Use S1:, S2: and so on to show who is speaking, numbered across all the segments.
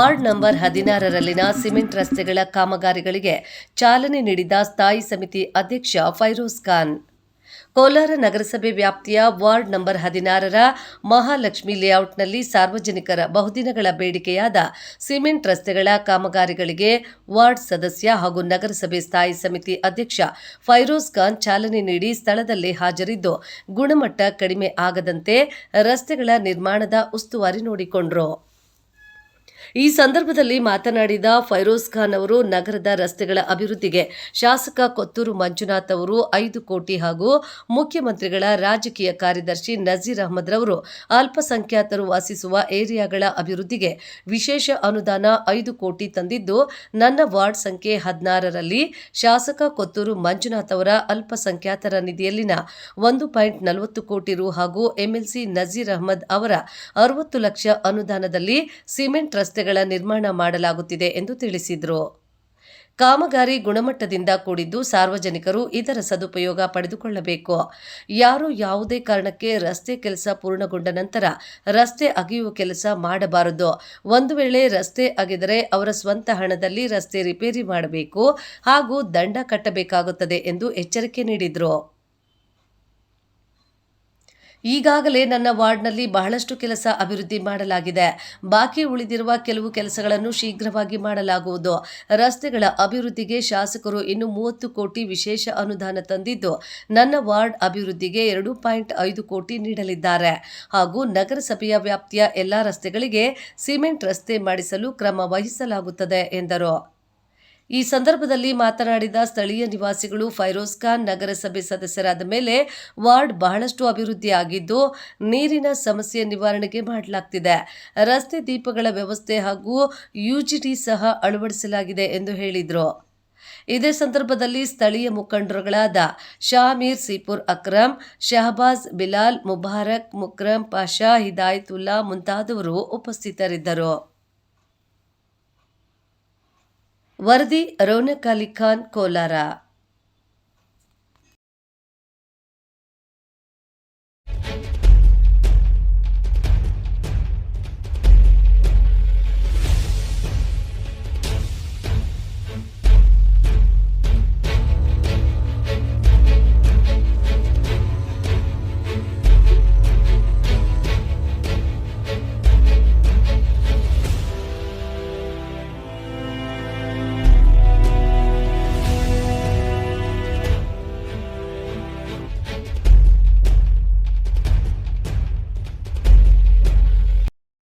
S1: Ward number ಹದಿನಾರರಲ್ಲಿನ cement ರಸ್ತೆಗಳ ಕಾಮಗಾರಿಗಳಿಗೆ ಚಾಲನೆ ನೀಡಿದ ಸ್ಥಾಯಿ ಸಮಿತಿ ಅಧ್ಯಕ್ಷ ಫೈರೋಜ್ ಖಾನ್. ಕೋಲಾರ ನಗರಸಭೆ ವ್ಯಾಪ್ತಿಯ ವಾರ್ಡ್ ನಂಬರ್ ಹದಿನಾರರ ಮಹಾಲಕ್ಷ್ಮಿ ಲೇಔಟ್ನಲ್ಲಿ ಸಾರ್ವಜನಿಕರ ಬಹುದಿನಗಳ ಬೇಡಿಕೆಯಾದ ಸಿಮೆಂಟ್ ರಸ್ತೆಗಳ ಕಾಮಗಾರಿಗಳಿಗೆ ವಾರ್ಡ್ ಸದಸ್ಯ ಹಾಗೂ ನಗರಸಭೆ ಸ್ಥಾಯಿ ಸಮಿತಿ ಅಧ್ಯಕ್ಷ ಫೈರೋಜ್ ಖಾನ್ ಚಾಲನೆ ನೀಡಿ ಸ್ಥಳದಲ್ಲಿ ಹಾಜರಿದ್ದು, ಗುಣಮಟ್ಟ ಕಡಿಮೆ ಆಗದಂತೆ ರಸ್ತೆಗಳ ನಿರ್ಮಾಣದ ಉಸ್ತುವಾರಿ ನೋಡಿಕೊಂಡರು. ಈ ಸಂದರ್ಭದಲ್ಲಿ ಮಾತನಾಡಿದ ಫೈರೋಜ್ ಖಾನ್ ಅವರು, ನಗರದ ರಸ್ತೆಗಳ ಅಭಿವೃದ್ಧಿಗೆ ಶಾಸಕ ಕೊತ್ತೂರು ಮಂಜುನಾಥ್ ಅವರು ಐದು ಕೋಟಿ ಹಾಗೂ ಮುಖ್ಯಮಂತ್ರಿಗಳ ರಾಜಕೀಯ ಕಾರ್ಯದರ್ಶಿ ನಜೀರ್ ಅಹಮದ್ ರವರು ಅಲ್ಪಸಂಖ್ಯಾತರು ವಾಸಿಸುವ ಏರಿಯಾಗಳ ಅಭಿವೃದ್ಧಿಗೆ ವಿಶೇಷ ಅನುದಾನ ಐದು ಕೋಟಿ ತಂದಿದ್ದು, ನನ್ನ ವಾರ್ಡ್ ಸಂಖ್ಯೆ ಹದಿನಾರರಲ್ಲಿ ಶಾಸಕ ಕೊತ್ತೂರು ಮಂಜುನಾಥ್ ಅವರ ಅಲ್ಪಸಂಖ್ಯಾತರ ನಿಧಿಯಲ್ಲಿನ ಒಂದು ಪಾಯಿಂಟ್ ನಲವತ್ತು ಕೋಟಿ ರು ಹಾಗೂ ಎಂಎಲ್ಸಿ ನಜೀರ್ ಅಹಮದ್ ಅವರ ಅರವತ್ತು ಲಕ್ಷ ಅನುದಾನದಲ್ಲಿ ಸಿಮೆಂಟ್ ರಸ್ತೆಗಳ ನಿರ್ಮಾಣ ಮಾಡಲಾಗುತ್ತಿದೆ ಎಂದು ತಿಳಿಸಿದರು. ಕಾಮಗಾರಿ ಗುಣಮಟ್ಟದಿಂದ ಕೂಡಿದ್ದು ಸಾರ್ವಜನಿಕರು ಇದರ ಸದುಪಯೋಗ ಪಡೆದುಕೊಳ್ಳಬೇಕು. ಯಾರು ಯಾವುದೇ ಕಾರಣಕ್ಕೆ ರಸ್ತೆ ಕೆಲಸ ಪೂರ್ಣಗೊಂಡ ನಂತರ ರಸ್ತೆ ಅಗೆಯುವ ಕೆಲಸ ಮಾಡಬಾರದು. ಒಂದು ವೇಳೆ ರಸ್ತೆ ಅಗೆದರೆ ಅವರ ಸ್ವಂತ ಹಣದಲ್ಲಿ ರಸ್ತೆ ರಿಪೇರಿ ಮಾಡಬೇಕು ಹಾಗೂ ದಂಡ ಕಟ್ಟಬೇಕಾಗುತ್ತದೆ ಎಂದು ಎಚ್ಚರಿಕೆ ನೀಡಿದರು. ಈಗಾಗಲೇ ನನ್ನ ವಾರ್ಡ್ನಲ್ಲಿ ಬಹಳಷ್ಟು ಕೆಲಸ ಅಭಿವೃದ್ಧಿ ಮಾಡಲಾಗಿದೆ. ಬಾಕಿ ಉಳಿದಿರುವ ಕೆಲವು ಕೆಲಸಗಳನ್ನು ಶೀಘ್ರವಾಗಿ ಮಾಡಲಾಗುವುದು. ರಸ್ತೆಗಳ ಅಭಿವೃದ್ಧಿಗೆ ಶಾಸಕರು ಇನ್ನು ಮೂವತ್ತು ಕೋಟಿ ವಿಶೇಷ ಅನುದಾನ ತಂದಿದ್ದು, ನನ್ನ ವಾರ್ಡ್ ಅಭಿವೃದ್ಧಿಗೆ ಎರಡು ಪಾಯಿಂಟ್ ಐದು ಕೋಟಿ ನೀಡಲಿದ್ದಾರೆ. ಹಾಗೂ ನಗರಸಭೆಯ ವ್ಯಾಪ್ತಿಯ ಎಲ್ಲ ರಸ್ತೆಗಳಿಗೆ ಸಿಮೆಂಟ್ ರಸ್ತೆ ಮಾಡಿಸಲು ಕ್ರಮ ವಹಿಸಲಾಗುತ್ತದೆ ಎಂದರು. ಈ ಸಂದರ್ಭದಲ್ಲಿ ಮಾತನಾಡಿದ ಸ್ಥಳೀಯ ನಿವಾಸಿಗಳು ಫೈರೋಜ್ ಖಾನ್ ನಗರಸಭೆ ಸದಸ್ಯರಾದ ಮೇಲೆ ವಾರ್ಡ್ ಬಹಳಷ್ಟು ಅಭಿವೃದ್ಧಿಯಾಗಿದ್ದು ನೀರಿನ ಸಮಸ್ಯೆ ನಿವಾರಣೆಗೆ ಮಾಡಲಾಗ್ತಿದೆ. ರಸ್ತೆ ದೀಪಗಳ ವ್ಯವಸ್ಥೆ ಹಾಗೂ ಯುಜಿಟಿ ಸಹ ಅಳವಡಿಸಲಾಗಿದೆ ಎಂದು ಹೇಳಿದರು. ಇದೇ ಸಂದರ್ಭದಲ್ಲಿ ಸ್ಥಳೀಯ ಮುಖಂಡರುಗಳಾದ ಶಾಮೀರ್ ಸಿಪುರ್ ಅಕ್ರಮ್, ಶಹಬಾಜ್ ಬಿಲಾಲ್ ಮುಬಾರಕ್ ಮುಕ್ರಮ್ ಪಾಷಾ, ಹಿದಾಯತುಲ್ಲಾ ಮುಂತಾದವರು ಉಪಸ್ಥಿತರಿದ್ದರು. ವರದಿ ರೌನಕ್ ಅಲಿ ಖಾನ್ ಕೋಲಾರ.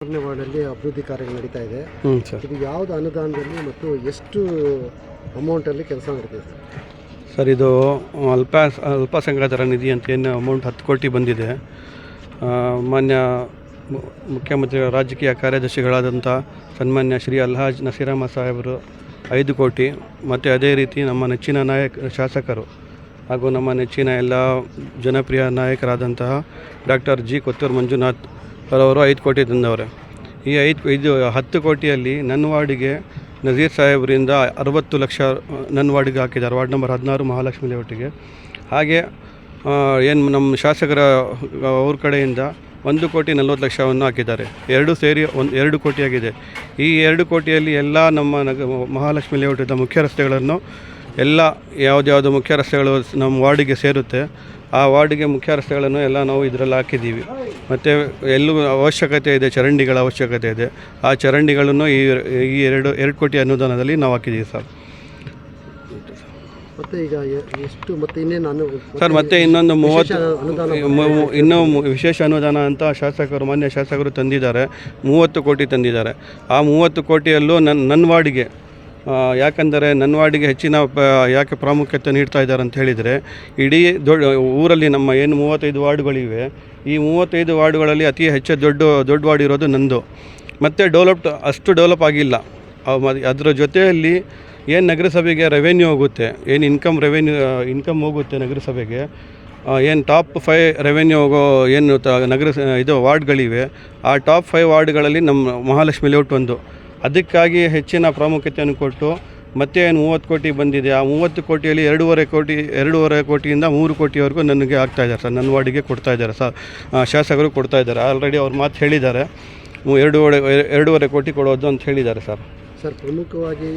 S2: ಮೂರನೇ ವಾರ್ಡಲ್ಲಿ ಅಭಿವೃದ್ಧಿ ಕಾರ್ಯಗಳು ನಡೀತಾ ಇದೆ.
S3: ಹ್ಞೂ ಸರ್.
S2: ಇದು ಯಾವುದು ಅನುದಾನದಲ್ಲಿ ಮತ್ತು ಎಷ್ಟು ಅಮೌಂಟಲ್ಲಿ ಕೆಲಸ ನಡೀತಿದೆ ಸರ್
S3: ಸರ್ ಇದು ಅಲ್ಪ ಅಲ್ಪಸಂಖ್ಯಾತರ ನಿಧಿ ಅಂತ ಏನು ಅಮೌಂಟ್ ಹತ್ತು ಕೋಟಿ ಬಂದಿದೆ. ಆ, ಮಾನ್ಯ ಮು- ಮುಖ್ಯಮಂತ್ರಿಗಳ ರಾಜಕೀಯ ಕಾರ್ಯದರ್ಶಿಗಳಾದಂಥ ಸನ್ಮಾನ್ಯ ಶ್ರೀ ಅಲ್ಹಾಜ್ ನಸೀರಮ್ಮ ಸಾಹೇಬರು ಐದು ಕೋಟಿ ಮತ್ತು ಅದೇ ರೀತಿ ನಮ್ಮ ನೆಚ್ಚಿನ ನಾಯಕ ಶಾಸಕರು ಹಾಗೂ ನಮ್ಮ ನೆಚ್ಚಿನ ಎಲ್ಲ ಜನಪ್ರಿಯ ನಾಯಕರಾದಂತಹ ಡಾಕ್ಟರ್ ಜಿ ಕೊತ್ತೂರು ಮಂಜುನಾಥ್ ಅವರವರು ಐದು ಕೋಟಿ ತಂದವರು. ಈ ಐದು ಇದು ಹತ್ತು ಕೋಟಿಯಲ್ಲಿ ನನ್ನ ವಾರ್ಡಿಗೆ ನಜೀರ್ ಸಾಹೇಬರಿಂದ ಅರವತ್ತು ಲಕ್ಷ ನನ್ನ ವಾರ್ಡಿಗೆ ಹಾಕಿದ್ದಾರೆ. ವಾರ್ಡ್ ನಂಬರ್ ಹದಿನಾರು ಮಹಾಲಕ್ಷ್ಮಿ ಲೇಔಟಿಗೆ. ಹಾಗೆ ಏನು ನಮ್ಮ ಶಾಸಕರ ಅವ್ರ ಕಡೆಯಿಂದ ಒಂದು ಕೋಟಿ ನಲ್ವತ್ತು ಲಕ್ಷವನ್ನು ಹಾಕಿದ್ದಾರೆ. ಎರಡು ಸೇರಿ ಒಂದು, ಎರಡು ಕೋಟಿಯಾಗಿದೆ. ಈ ಎರಡು ಕೋಟಿಯಲ್ಲಿ ಎಲ್ಲ ನಮ್ಮ ನಗ, ಮಹಾಲಕ್ಷ್ಮಿ ಲೇಔಟಿದ್ದ ಮುಖ್ಯ ರಸ್ತೆಗಳನ್ನು ಎಲ್ಲ ಯಾವುದ್ಯಾವುದು ಮುಖ್ಯ ರಸ್ತೆಗಳು ನಮ್ಮ ವಾರ್ಡಿಗೆ ಸೇರುತ್ತೆ. ಆ ವಾರ್ಡಿಗೆ ಮುಖ್ಯ ರಸ್ತೆಗಳನ್ನು ಎಲ್ಲ ನಾವು ಇದರಲ್ಲಿ ಹಾಕಿದ್ದೀವಿ. ಮತ್ತು ಎಲ್ಲೂ ಅವಶ್ಯಕತೆ ಇದೆ ಚರಂಡಿಗಳ ಅವಶ್ಯಕತೆ ಇದೆ. ಆ ಚರಂಡಿಗಳನ್ನು ಈ ಈ ಎರಡು ಎರಡು ಕೋಟಿ ಅನುದಾನದಲ್ಲಿ ನಾವು ಹಾಕಿದ್ದೀವಿ ಸರ್.
S2: ಮತ್ತೆ ಈಗ ಎಷ್ಟು ಮತ್ತೆ ಇನ್ನೇನು
S3: ಸರ್ ಮತ್ತೆ ಇನ್ನೊಂದು ಮೂವತ್ತು ಇನ್ನೂ ವಿಶೇಷ ಅನುದಾನ ಅಂತ ಶಾಸಕರು ಮಾನ್ಯ ಶಾಸಕರು ತಂದಿದ್ದಾರೆ. ಮೂವತ್ತು ಕೋಟಿ ತಂದಿದ್ದಾರೆ. ಆ ಮೂವತ್ತು ಕೋಟಿಯಲ್ಲೂ ನನ್ನ ನನ್ನ ವಾರ್ಡಿಗೆ ಯಾಕಂದರೆ ನನ್ವಾಡಿಗೆ ಹೆಚ್ಚಿನ ಯಾಕೆ ಪ್ರಾಮುಖ್ಯತೆ ನೀಡ್ತಾ ಇದ್ದಾರೆ ಅಂತ ಹೇಳಿದರೆ, ಇಡೀ ದೊಡ್ಡ ಊರಲ್ಲಿ ನಮ್ಮ ಏನು ಮೂವತ್ತೈದು ವಾರ್ಡ್ಗಳಿವೆ, ಈ ಮೂವತ್ತೈದು ವಾರ್ಡ್ಗಳಲ್ಲಿ ಅತಿ ಹೆಚ್ಚು ದೊಡ್ಡ ದೊಡ್ಡ ವಾರ್ಡ್ ಇರೋದು ನಂದು. ಮತ್ತು ಡೆವಲಪ್ಡ್, ಅಷ್ಟು ಡೆವಲಪ್ ಆಗಿಲ್ಲ. ಅದರ ಜೊತೆಯಲ್ಲಿ ಏನು ನಗರಸಭೆಗೆ ರೆವೆನ್ಯೂ ಹೋಗುತ್ತೆ, ಏನು ಇನ್ಕಮ್ ರೆವೆನ್ಯೂ ಇನ್ಕಮ್ ಹೋಗುತ್ತೆ ನಗರಸಭೆಗೆ ಏನು ಟಾಪ್ ಫೈ ರೆವೆನ್ಯೂ ಹೋಗೋ, ಏನು ನಗರ ಇದು ವಾರ್ಡ್ಗಳಿವೆ, ಆ ಟಾಪ್ ಫೈವ್ ವಾರ್ಡ್ಗಳಲ್ಲಿ ನಮ್ಮ ಮಹಾಲಕ್ಷ್ಮಿ ಲೇಔಟ್ ಒಂದು. ಅದಕ್ಕಾಗಿ ಹೆಚ್ಚಿನ ಪ್ರಾಮುಖ್ಯತೆಯನ್ನು ಕೊಟ್ಟು ಮತ್ತೆ ಏನು ಮೂವತ್ತು ಕೋಟಿ ಬಂದಿದೆ. ಆ ಮೂವತ್ತು ಕೋಟಿಯಲ್ಲಿ ಎರಡೂವರೆ ಕೋಟಿ ಎರಡೂವರೆ ಕೋಟಿಯಿಂದ ಮೂರು ಕೋಟಿವರೆಗೂ ನನಗೆ ಆಗ್ತಾ ಇದ್ದಾರೆ ಸರ್. ನನ್ನ ವಾರ್ಡಿಗೆ ಕೊಡ್ತಾ ಇದ್ದಾರೆ ಸರ್. ಶಾಸಕರು ಕೊಡ್ತಾ ಇದ್ದಾರೆ. ಆಲ್ರೆಡಿ ಅವ್ರ ಮಾತು ಹೇಳಿದ್ದಾರೆ. ಎರಡೂವರೆ ಎರಡೂವರೆ ಕೋಟಿ ಕೊಡೋದು ಅಂತ ಹೇಳಿದ್ದಾರೆ ಸರ್.
S2: ಸರ್ ಪ್ರಮುಖವಾಗಿ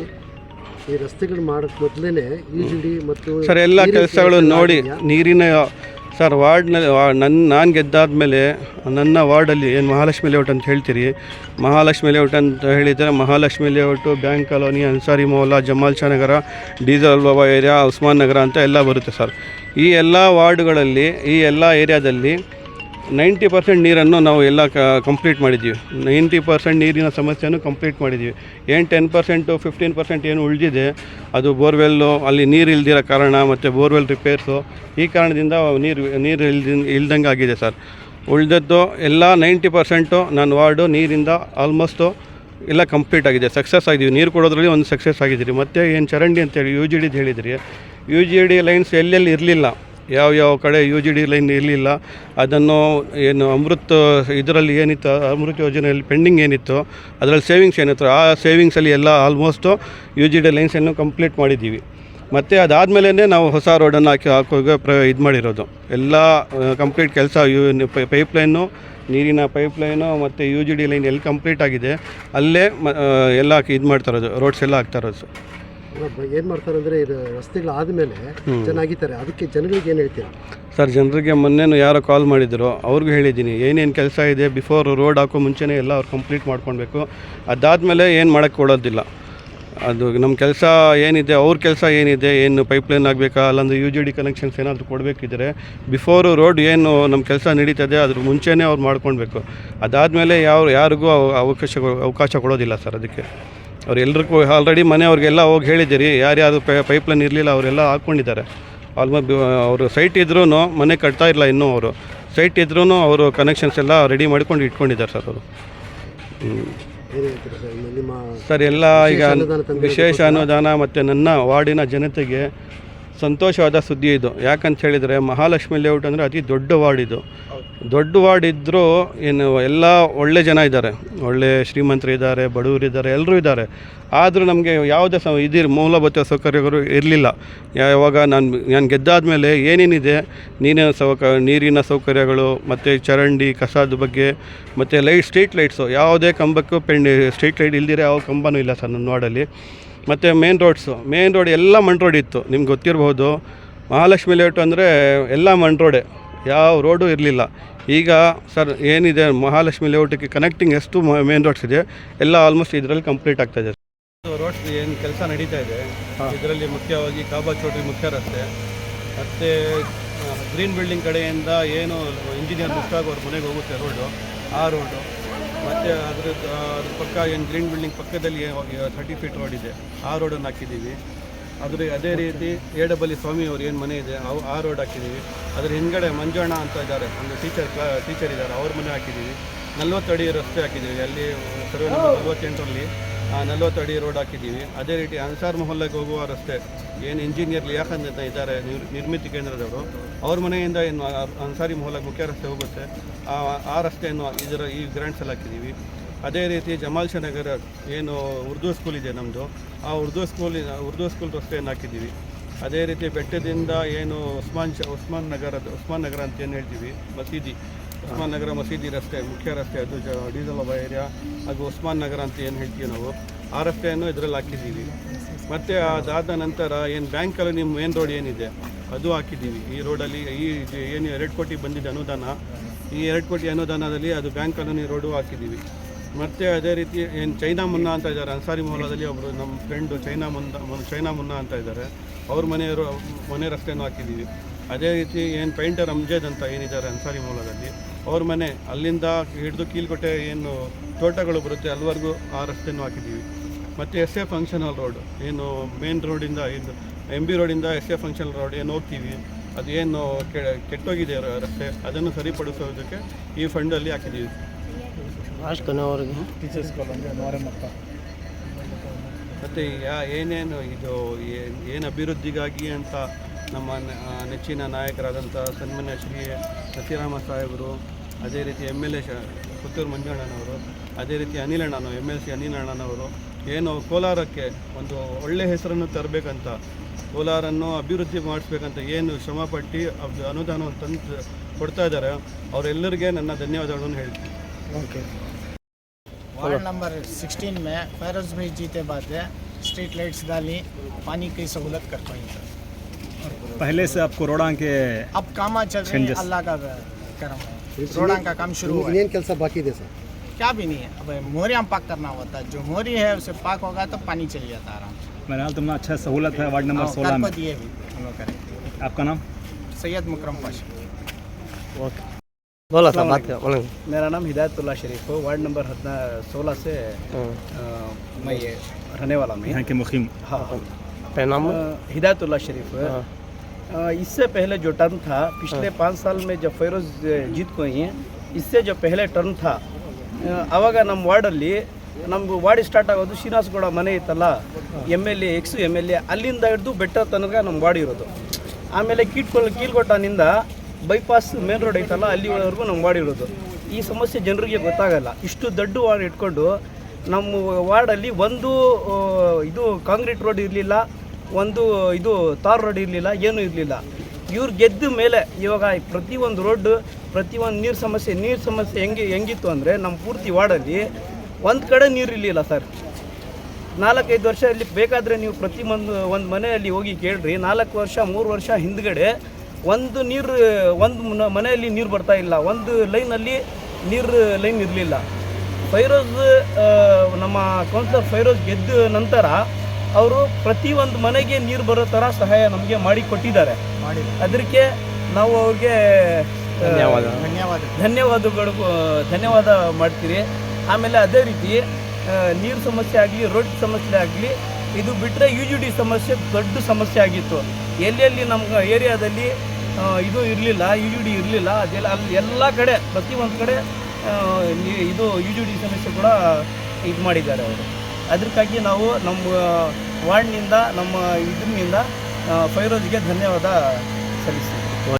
S2: ಈ ರಸ್ತೆಗಳು ಮಾಡೋಕ್ಕೆ ಮೊದಲೇ ಯು ಜಿ ಡಿ ಮತ್ತು
S3: ಸರ್ ಎಲ್ಲ ಕೆಲಸಗಳು ನೋಡಿ ನೀರಿನ ಸರ್, ವಾರ್ಡ್ನಲ್ಲಿ ನನ್ನ ನಾನು ಗೆದ್ದಾದ ನನ್ನ ವಾರ್ಡಲ್ಲಿ ಏನು ಮಹಾಲಕ್ಷ್ಮಿ ಲೇಔಟ್ ಅಂತ ಹೇಳ್ತೀರಿ? ಮಹಾಲಕ್ಷ್ಮಿ ಲೇಔಟ್ ಅಂತ ಹೇಳಿದರೆ Mahalakshmi layout, bank colony, Ansari Mohalla Jamal Shah Nagar, diesel Baba area, Usman Nagar ಅಂತ ಎಲ್ಲ ಬರುತ್ತೆ ಸರ್. ಈ ಎಲ್ಲ ವಾರ್ಡ್ಗಳಲ್ಲಿ, ಈ ಎಲ್ಲ ಏರಿಯಾದಲ್ಲಿ ನೈಂಟಿ ಪರ್ಸೆಂಟ್ ನೀರನ್ನು ನಾವು ಎಲ್ಲ ಕಂಪ್ಲೀಟ್ ಮಾಡಿದ್ದೀವಿ. ನೈಂಟಿ ಪರ್ಸೆಂಟ್ ನೀರಿನ ಸಮಸ್ಯೆಯನ್ನು ಕಂಪ್ಲೀಟ್ ಮಾಡಿದ್ದೀವಿ. ಏನು ಟೆನ್ ಪರ್ಸೆಂಟು ಫಿಫ್ಟೀನ್ ಪರ್ಸೆಂಟ್ ಏನು ಉಳಿದಿದೆ, ಅದು ಬೋರ್ವೆಲ್ಲು ಅಲ್ಲಿ ನೀರು ಇಲ್ದಿರೋ ಕಾರಣ ಮತ್ತು ಬೋರ್ವೆಲ್ ರಿಪೇರ್ಸು ಈ ಕಾರಣದಿಂದ ನೀರು ನೀರು ಇಲ್ದಿ, ಇಲ್ದಂಗೆ ಆಗಿದೆ ಸರ್. ಉಳಿದದ್ದು ಎಲ್ಲ ನೈಂಟಿ ಪರ್ಸೆಂಟು ನನ್ನ ವಾರ್ಡು ನೀರಿಂದ ಆಲ್ಮೋಸ್ಟು ಎಲ್ಲ ಕಂಪ್ಲೀಟ್ ಆಗಿದೆ. ಸಕ್ಸಸ್ ಆಗಿದ್ದೀವಿ. ನೀರು ಕೊಡೋದ್ರಲ್ಲಿ ಒಂದು ಸಕ್ಸಸ್ ಆಗಿದ್ದೀರಿ. ಮತ್ತು ಏನು ಚರಂಡಿ ಅಂತೇಳಿ ಯು ಜಿ ಡಿದು ಹೇಳಿದ್ರಿ. ಯು ಜಿ ಡಿ ಲೈನ್ಸ್ ಎಲ್ಲೆಲ್ಲಿ ಇರಲಿಲ್ಲ. ಯಾವ ಯಾವ ಕಡೆ ಯು ಜಿ ಡಿ ಲೈನ್ ಇರಲಿಲ್ಲ, ಅದನ್ನು ಏನು ಅಮೃತ್, ಇದರಲ್ಲಿ ಏನಿತ್ತು, ಅಮೃತ್ ಯೋಜನೆಯಲ್ಲಿ ಪೆಂಡಿಂಗ್ ಏನಿತ್ತು, ಅದರಲ್ಲಿ ಸೇವಿಂಗ್ಸ್ ಏನಿತ್ತು, ಆ ಸೇವಿಂಗ್ಸಲ್ಲಿ ಎಲ್ಲ ಆಲ್ಮೋಸ್ಟು ಯು ಜಿ ಡಿ ಲೈನ್ಸನ್ನು ಕಂಪ್ಲೀಟ್ ಮಾಡಿದ್ದೀವಿ. ಮತ್ತು ಅದಾದಮೇಲೆ ನಾವು ಹೊಸ ರೋಡನ್ನು ಹಾಕಿ, ಹಾಕೋಗೆ ಪ್ರ, ಇದು ಮಾಡಿರೋದು. ಎಲ್ಲ ಕಂಪ್ಲೀಟ್ ಕೆಲಸ ಯು ಪೈಪ್ಲೈನು, ನೀರಿನ ಪೈಪ್ಲೈನು ಮತ್ತು ಯು ಜಿ ಡಿ ಲೈನ್ ಎಲ್ಲಿ ಕಂಪ್ಲೀಟ್ ಆಗಿದೆ, ಅಲ್ಲೇ ಎಲ್ಲ ಇದು ಮಾಡ್ತಾ ಇರೋದು ರೋಡ್ಸ್ ಎಲ್ಲ ಹಾಕ್ತಾರೋದು
S2: ಏನು ಮಾಡ್ತಾರೆ ಅಂದರೆ ಇದು ರಸ್ತೆಗಳು ಆದಮೇಲೆ ಚೆನ್ನಾಗಿದ್ದಾರೆ. ಅದಕ್ಕೆ ಜನಗಳಿಗೆ ಏನು ಹೇಳ್ತೀರಾ?
S3: ಸರ್ ಜನರಿಗೆ ಮೊನ್ನೆನೂ ಯಾರೋ ಕಾಲ್ ಮಾಡಿದ್ರು. ಅವ್ರಿಗೂ ಹೇಳಿದ್ದೀನಿ. ಏನೇನು ಕೆಲಸ ಇದೆ ಬಿಫೋರ್ ರೋಡ್ ಹಾಕೋ ಮುಂಚೆನೇ ಎಲ್ಲ ಅವ್ರು ಕಂಪ್ಲೀಟ್ ಮಾಡ್ಕೊಳ್ಬೇಕು ಅದಾದಮೇಲೆ ಏನು ಮಾಡೋಕ್ಕೆ ಕೊಡೋದಿಲ್ಲ ಅದು ನಮ್ಮ ಕೆಲಸ ಏನಿದೆ ಅವ್ರ ಕೆಲಸ ಏನಿದೆ ಏನು ಪೈಪ್ಲೈನ್ ಆಗಬೇಕಾ ಅಲ್ಲಂದ್ರೆ ಯು ಜಿ ಡಿ ಕನೆಕ್ಷನ್ಸ್ ಏನಾದರೂ ಕೊಡಬೇಕಿದ್ರೆ ಬಿಫೋರು ರೋಡ್ ಏನು ನಮ್ಮ ಕೆಲಸ ನಡೀತದೆ ಅದ್ರ ಮುಂಚೆನೇ ಅವ್ರು ಮಾಡ್ಕೊಳ್ಬೇಕು ಅದಾದಮೇಲೆ ಯಾರು ಯಾರಿಗೂ ಅವ- ಅವಕಾಶ ಅವಕಾಶ ಕೊಡೋದಿಲ್ಲ ಸರ್ ಅದಕ್ಕೆ. ಅವ್ರು ಎಲ್ರಿಗೂ ಆಲ್ರೆಡಿ ಮನೆಯವ್ರಿಗೆಲ್ಲ ಹೋಗಿ ಹೇಳಿದ್ದೀರಿ ಯಾರ್ಯಾರು ಪೈಪ್ಲೈನ್ ಇರಲಿಲ್ಲ ಅವರೆಲ್ಲ ಹಾಕ್ಕೊಂಡಿದ್ದಾರೆ. ಆಲ್ಮೋಸ್ಟ್ ಅವರು ಸೈಟ್ ಇದ್ರೂ ಮನೆ ಕಟ್ತಾ ಇಲ್ಲ ಇನ್ನೂ ಅವರು. ಸೈಟ್ ಇದ್ರೂ ಅವರು ಕನೆಕ್ಷನ್ಸ್ ಎಲ್ಲ ರೆಡಿ ಮಾಡ್ಕೊಂಡು ಇಟ್ಕೊಂಡಿದ್ದಾರೆ ಸರ್ ಅವರು.
S2: ಸರ್
S3: ಎಲ್ಲ ಈಗ?
S2: ವಿಶೇಷ ಅನುದಾನ
S3: ಮತ್ತು ನನ್ನ ವಾರ್ಡಿನ ಜನತೆಗೆ ಸಂತೋಷವಾದ ಸುದ್ದಿ ಇದು. ಯಾಕಂತ ಹೇಳಿದರೆ ಮಹಾಲಕ್ಷ್ಮಿ ಲೇಔಟ್ ಅಂದರೆ ಅತಿ ದೊಡ್ಡ ವಾರ್ಡ್ ಇದು. ದೊಡ್ಡ ವಾರ್ಡ್ ಇದ್ದರೂ ಏನು ಎಲ್ಲ ಒಳ್ಳೆ ಜನ ಇದ್ದಾರೆ. ಒಳ್ಳೆ ಶ್ರೀಮಂತರು ಇದ್ದಾರೆ, ಬಡವರು ಇದ್ದಾರೆ, ಎಲ್ಲರೂ ಇದ್ದಾರೆ. ಆದರೂ ನಮಗೆ ಯಾವುದೇ ಸ ಇದಿರ, ಮೂಲಭೂತ ಸೌಕರ್ಯಗಳು ಇರಲಿಲ್ಲ. ಯಾವಾಗ ನಾನು ನಾನು ಗೆದ್ದಾದ ಮೇಲೆ ಏನೇನಿದೆ, ನೀರಿನ ಸೌಕ, ನೀರಿನ ಸೌಕರ್ಯಗಳು, ಮತ್ತು ಚರಂಡಿ, ಕಸದ ಬಗ್ಗೆ, ಮತ್ತು ಲೈಟ್, ಸ್ಟ್ರೀಟ್ ಲೈಟ್ಸು. ಯಾವುದೇ ಕಂಬಕ್ಕೂ ಪೆಂಡಿ, ಸ್ಟ್ರೀಟ್ ಲೈಟ್ ಇಲ್ದಿರೋ ಯಾವ ಕಂಬನೂ ಇಲ್ಲ ಸರ್ ನನ್ನ ವಾರ್ಡಲ್ಲಿ. ಮತ್ತು ಮೇನ್ ರೋಡ್ಸು ಮೇನ್ ರೋಡ್ ಎಲ್ಲ ಮಣ್ ರೋಡ್ ಇತ್ತು. ನಿಮ್ಗೆ ಗೊತ್ತಿರ್ಬೋದು ಮಹಾಲಕ್ಷ್ಮಿ ಲೇಔಟ್ ಅಂದರೆ ಎಲ್ಲ ಮಣ್ ರೋಡೇ ಯಾವ ರೋಡು ಇರಲಿಲ್ಲ. ಈಗ ಸರ್ ಏನಿದೆ ಮಹಾಲಕ್ಷ್ಮಿ ಲೇಔಟಿಗೆ ಕನೆಕ್ಟಿಂಗ್ ಎಷ್ಟು ಮೇನ್ ರೋಡ್ಸ್ ಇದೆ ಎಲ್ಲ ಆಲ್ಮೋಸ್ಟ್ ಇದರಲ್ಲಿ ಕಂಪ್ಲೀಟ್ ಆಗ್ತಾ ಇದೆ. ರೋಡ್ಸ್ ಏನು ಕೆಲಸ ನಡೀತಾ ಇದೆ ಇದರಲ್ಲಿ ಮುಖ್ಯವಾಗಿ ಕಾಬಾ ಚೌಟ್ರಿ ಮುಖ್ಯ ರಸ್ತೆ. ಮತ್ತು ಗ್ರೀನ್ ಬಿಲ್ಡಿಂಗ್ ಕಡೆಯಿಂದ ಏನು ಇಂಜಿನಿಯರ್ ಮುಸ್ತಾಗ್ ಅವ್ರ ಮನೆಗೆ ಹೋಗುತ್ತೆ ರೋಡು ಆ ರೋಡು ಮತ್ತು ಅದ್ರ ಅದ್ರ ಪಕ್ಕ ಏನು ಗ್ರೀನ್ ಬಿಲ್ಡಿಂಗ್ ಪಕ್ಕದಲ್ಲಿ ಥರ್ಟಿ ಫೀಟ್ ರೋಡ್ ಇದೆ. ಆ ರೋಡನ್ನು ಹಾಕಿದ್ದೀವಿ. ಅದ್ರ ಅದೇ ರೀತಿ ಎ ಡಬಲ್ ಸ್ವಾಮಿ ಅವ್ರು ಏನು ಮನೆ ಇದೆ ಅವು ಆ ರೋಡ್ ಹಾಕಿದ್ದೀವಿ. ಅದ್ರ ಹಿಂದ್ಗಡೆ ಮಂಜಣ್ಣ ಅಂತ ಇದ್ದಾರೆ. ಒಂದು ಟೀಚರ್ ಕ್ಲಾ ಟೀಚರ್ ಇದ್ದಾರೆ. ಅವ್ರ ಮನೆ ಹಾಕಿದ್ದೀವಿ. ನಲ್ವತ್ತು ಅಡಿ ರಸ್ತೆ ಹಾಕಿದ್ದೀವಿ. ಅಲ್ಲಿ ಸರ್ವೆ ನಂಬರ್ ನಲ್ವತ್ತೆಂಟರಲ್ಲಿ. ನಲ್ವತ್ತು ಅಡಿ ರೋಡ್ ಹಾಕಿದ್ದೀವಿ. ಅದೇ ರೀತಿ ಅನ್ಸಾರ್ ಮೊಹಲ್ಲಾಗೆ ಹೋಗುವ ರಸ್ತೆ, ಏನು ಇಂಜಿನಿಯರ್ ಲಿಯಾಖಂದ್ ಅಂತ ಇದ್ದಾರೆ, ನಿರ್, ನಿರ್ಮಿತಿ ಕೇಂದ್ರದವರು, ಅವ್ರ ಮನೆಯಿಂದ ಏನು ಅನ್ಸಾರಿ ಮೊಹಲ್ಲಾಗೆ ಮುಖ್ಯ ರಸ್ತೆ ಹೋಗುತ್ತೆ. ಆ ಆ ರಸ್ತೆಯನ್ನು ಇದರ ಈ ಗ್ರ್ಯಾಂಡ್ಸಲ್ಲಿ ಹಾಕಿದ್ದೀವಿ. ಅದೇ ರೀತಿ ಜಮಾಲ್ ನಗರ ಏನು ಉರ್ದು ಸ್ಕೂಲ್ ಇದೆ ನಮ್ಮದು ಆ ಉರ್ದು ಸ್ಕೂಲಿನ ಉರ್ದು ಸ್ಕೂಲ್ ರಸ್ತೆಯನ್ನು ಹಾಕಿದ್ದೀವಿ. ಅದೇ ರೀತಿ ಬೆಟ್ಟದಿಂದ ಏನು ಉಸ್ಮಾನ್ ಶಾ, ಉಸ್ಮಾನ್ ನಗರದ, ಉಸ್ಮಾನ್ ನಗರ ಅಂತ ಏನು ಹೇಳ್ತೀವಿ, ಮಸೀದಿ. ಉಸ್ಮಾನ್ ನಗರ ಮಸೀದಿ ರಸ್ತೆ, ಮುಖ್ಯ ರಸ್ತೆ, ಅದು ಜ ಡೀಸಲ್ ಒಬ್ಬ ಏರಿಯಾ, ಹಾಗೂ ಉಸ್ಮಾನ್ ನಗರ ಅಂತ ಏನು ಹೇಳ್ತೀವಿ ನಾವು, ಆ ರಸ್ತೆಯನ್ನು ಇದರಲ್ಲಿ ಹಾಕಿದ್ದೀವಿ. ಮತ್ತು ಅದಾದ ನಂತರ ಏನು ಬ್ಯಾಂಕ್ ನಿಮ್ಮ ಮೇನ್ ರೋಡ್ ಏನಿದೆ, ಅದು ಹಾಕಿದ್ದೀವಿ. ಈ ರೋಡಲ್ಲಿ ಈ ಏನು ಎರಡು ಕೋಟಿ ಬಂದಿದೆ ಅನುದಾನ, ಈ ಎರಡು ಕೋಟಿ ಅನುದಾನದಲ್ಲಿ ಅದು ಬ್ಯಾಂಕ್ ಕಾಲೋನಿ ರೋಡು ಹಾಕಿದ್ದೀವಿ. ಮತ್ತು ಅದೇ ರೀತಿ ಏನು ಚೈನಾ ಮುನ್ನಾ ಅಂತ ಇದ್ದಾರೆ, ಅನ್ಸಾರಿ ಮೊಹಲ್ಲಾದಲ್ಲಿ ಒಬ್ಬರು ನಮ್ಮ ಫ್ರೆಂಡು ಚೈನಾ ಮುನ್ನ, ಚೈನಾ ಮುನ್ನಾ ಅಂತ ಇದ್ದಾರೆ. ಅವ್ರ ಮನೆಯವರು ಮನೆ ರಸ್ತೆಯನ್ನು ಹಾಕಿದ್ದೀವಿ. ಅದೇ ರೀತಿ ಏನು ಪೈಂಟರ್ ಅಮ್ಜದ್ ಅಂತ ಏನಿದ್ದಾರೆ ಅನ್ಸಾರಿ ಮೂಲದಲ್ಲಿ ಅವ್ರ ಮನೆ ಅಲ್ಲಿಂದ ಹಿಡಿದು ಕೀಲ್ಕೊಟ್ಟೆ ಏನು ತೋಟಗಳು ಬರುತ್ತೆ ಅಲ್ಲಿವರೆಗೂ ಆ ರಸ್ತೆಯನ್ನು ಹಾಕಿದ್ದೀವಿ. ಮತ್ತು S A functional hall road ಏನು ಮೇನ್ ರೋಡಿಂದ ಇದು ಎಂ ಬಿ ರೋಡಿಂದ ಎಸ್ ಎ ಫಂಕ್ಷನ್ ರೋಡ್ ಏನು ಹೋಗ್ತೀವಿ ಅದು ಏನು ಕೆ- ಕೆಟ್ಟೋಗಿದೆ ರಸ್ತೆ ಅದನ್ನು ಸರಿಪಡಿಸೋದಕ್ಕೆ ಈ ಫಂಡಲ್ಲಿ ಹಾಕಿದ್ದೀವಿ. ಮತ್ತು ಯಾ ಏನೇನು ಇದು ಏನು ಅಭಿವೃದ್ಧಿಗಾಗಿ ಅಂತ ನಮ್ಮ ನ- ಆ, ನೆಚ್ಚಿನ ನಾಯಕರಾದಂಥ ಸನ್ಮಾನ್ಯ ಶ್ರೀ ಸತ್ಯರಾಮ ಸಾಹೇಬರು ಅದೇ ರೀತಿ ಎಮ್ ಎಲ್ ಎ ಶ ಪುತ್ತೂರು ಮಂಜಣ್ಣನವರು ಅದೇ ರೀತಿ Anil ಅಣ್ಣನವರು M L C Anil ಅಣ್ಣನವರು ಏನು ಕೋಲಾರಕ್ಕೆ ಒಂದು ಒಳ್ಳೆಯ ಹೆಸರನ್ನು ತರಬೇಕಂತ ಕೋಲಾರನ್ನು ಅಭಿವೃದ್ಧಿ ಮಾಡಿಸ್ಬೇಕಂತ ಏನು ಶ್ರಮಪಟ್ಟು ಅದು ಅನುದಾನವನ್ನು ತಂದು ಕೊಡ್ತಾ ಇದ್ದಾರೆ ಅವರೆಲ್ಲರಿಗೆ ನನ್ನ ಧನ್ಯವಾದಗಳನ್ನು ಹೇಳ್ತೀನಿ
S2: ಓಕೆ
S4: वार्ड नंबर 16 में फैरोज भाई जीते बाद स्ट्रीट लाइट्स डाली पानी की सहूलत कर पाई सर
S5: पहले से आप कोरोना के
S4: अब काम चल रहे हैं
S5: Changes.
S4: अल्लाह का करम है रोड़ा का काम शुरू हुआ है
S2: ಇನ್ನೇನು ಕೆಲಸ ಬಾಕಿ ಇದೆ ಸರ್
S4: क्या भी नहीं है अब मोहरी हम पाक करना होता है जो मोहरी है उसे पाक होगा तो पानी चल जाता है आराम से
S5: मैंने तुमने अच्छा सहूलत है वार्ड नंबर
S4: हाँ,
S5: सोलह
S4: कर
S5: में
S4: को दिए भी हम लोग करेंगे
S5: आपका नाम
S4: सैयद मुकरम पाशा
S6: बोला था बात बोलेंगे
S7: मेरा नाम हिदायतुल्ला शरीफ है वार्ड नंबर हदना सोलह से अ, मैं ये रहने वाला मैं
S5: यहाँ के मुखिम
S7: हाँ
S6: अपना नाम
S7: अ, हिदायतुल्ला शरीफ है अ, इससे पहले जो टर्म था पिछले पाँच साल में जब फैरोज जीत को हैं इससे जो पहले ಟರ್ಮ್ था ಅ, ಆವಾಗ ನಮ್ಮ ವಾರ್ಡಲ್ಲಿ ನಮ್ಮ ವಾರ್ಡ್ ಸ್ಟಾರ್ಟ್ ಆಗೋದು ಶ್ರೀನಿವಾಸಗೌಡ ಮನೆ ಇತ್ತಲ್ಲ M L A ex M L A ಅಲ್ಲಿಂದ ಹಿಡಿದು ಬೆಟ್ಟ ತನಕ ನಮ್ಮ ವಾರ್ಡ್ ಇರೋದು ಆಮೇಲೆ ಕೀಟ್ಕೊಲ್ ಕೀಲ್ಕೊಟ್ಟನಿಂದ ಬೈಪಾಸ್ ಮೇನ್ ರೋಡ್ ಐತಲ್ಲ ಅಲ್ಲಿವರೆಗೂ ನಮ್ಮ ವಾರ್ಡ್ ಇರೋದು ಈ ಸಮಸ್ಯೆ ಜನರಿಗೆ ಗೊತ್ತಾಗಲ್ಲ ಇಷ್ಟು ದೊಡ್ಡ ವಾರ್ಡ್ ಇಟ್ಕೊಂಡು ನಮ್ಮ ವಾರ್ಡಲ್ಲಿ ಒಂದು ಆ, ಇದು ಕಾಂಕ್ರೀಟ್ ರೋಡ್ ಇರಲಿಲ್ಲ ಒಂದು ಇದು ತಾರ್ ರೋಡ್ ಇರಲಿಲ್ಲ, ಏನೂ ಇರಲಿಲ್ಲ. ಇವ್ರು ಗೆದ್ದ ಮೇಲೆ ಇವಾಗ ಪ್ರತಿಯೊಂದು ರೋಡ್ ಪ್ರತಿಯೊಂದು ನೀರು ಸಮಸ್ಯೆ ನೀರು ಸಮಸ್ಯೆ ಹೆಂಗೆ, ಹೆಂಗಿತ್ತು ಅಂದರೆ ನಮ್ಮ ಪೂರ್ತಿ ವಾರ್ಡಲ್ಲಿ ಒಂದು ಕಡೆ ನೀರು ಇರಲಿಲ್ಲ ಸರ್. ನಾಲ್ಕೈದು ವರ್ಷ ಇಲ್ಲಿ ಬೇಕಾದರೆ ನೀವು ಪ್ರತಿ ಒಂದು ಒಂದು ಮನೆಯಲ್ಲಿ ಹೋಗಿ ಕೇಳ್ರಿ, ನಾಲ್ಕು ವರ್ಷ, ಮೂರು ವರ್ಷ ಹಿಂದ್ಗಡೆ ಒಂದು ನೀರು, ಒಂದು ಮನೆಯಲ್ಲಿ ನೀರು ಬರ್ತಾ ಇಲ್ಲ, ಒಂದು ಲೈನಲ್ಲಿ ನೀರು ಲೈನ್ ಇರಲಿಲ್ಲ. ಫೈರೋಜ್ ನಮ್ಮ ಕೌನ್ಸಿಲರ್ ಫೈರೋಜ್ ಗೆದ್ದ ನಂತರ ಅವರು ಪ್ರತಿ ಒಂದು ಮನೆಗೆ ನೀರು ಬರೋ ಥರ ಸಹಾಯ ನಮಗೆ ಮಾಡಿ ಕೊಟ್ಟಿದ್ದಾರೆ. ಅದಕ್ಕೆ ನಾವು ಅವ್ರಿಗೆ
S6: ಧನ್ಯವಾದ.
S4: ಧನ್ಯವಾದ.
S7: ಧನ್ಯವಾದಗಳು ಧನ್ಯವಾದ ಮಾಡ್ತೀರಿ. ಆಮೇಲೆ ಅದೇ ರೀತಿ ನೀರು ಸಮಸ್ಯೆ ಆಗಲಿ ರೋಡ್ ಸಮಸ್ಯೆ ಆಗಲಿ ಇದು ಬಿಟ್ಟರೆ ಯು ಜಿ ಡಿ ಸಮಸ್ಯೆ ದೊಡ್ಡ ಸಮಸ್ಯೆ ಆಗಿತ್ತು. ಎಲ್ಲೆಲ್ಲಿ ನಮ್ಮ ಏರಿಯಾದಲ್ಲಿ ಇದು ಇರಲಿಲ್ಲ ಯು ಜಿ ಡಿ ಇರಲಿಲ್ಲ ಅದೆಲ್ಲ ಅಲ್ಲಿ ಎಲ್ಲ ಕಡೆ ಪ್ರತಿ ಒಂದು ಕಡೆ ಇದು ಯು ಜಿ ಡಿ ಸಮಸ್ಯೆ ಕೂಡ ಇದು ಮಾಡಿದ್ದಾರೆ ಅವರು. ಅದಕ್ಕಾಗಿ ನಾವು ನಮ್ಮ ವಾರ್ಡ್ನಿಂದ ನಮ್ಮ ಇದರಿಂದ ಫೈರೋಜ್ಗೆ ಧನ್ಯವಾದ ಸಲ್ಲಿಸ್ತೀವಿ.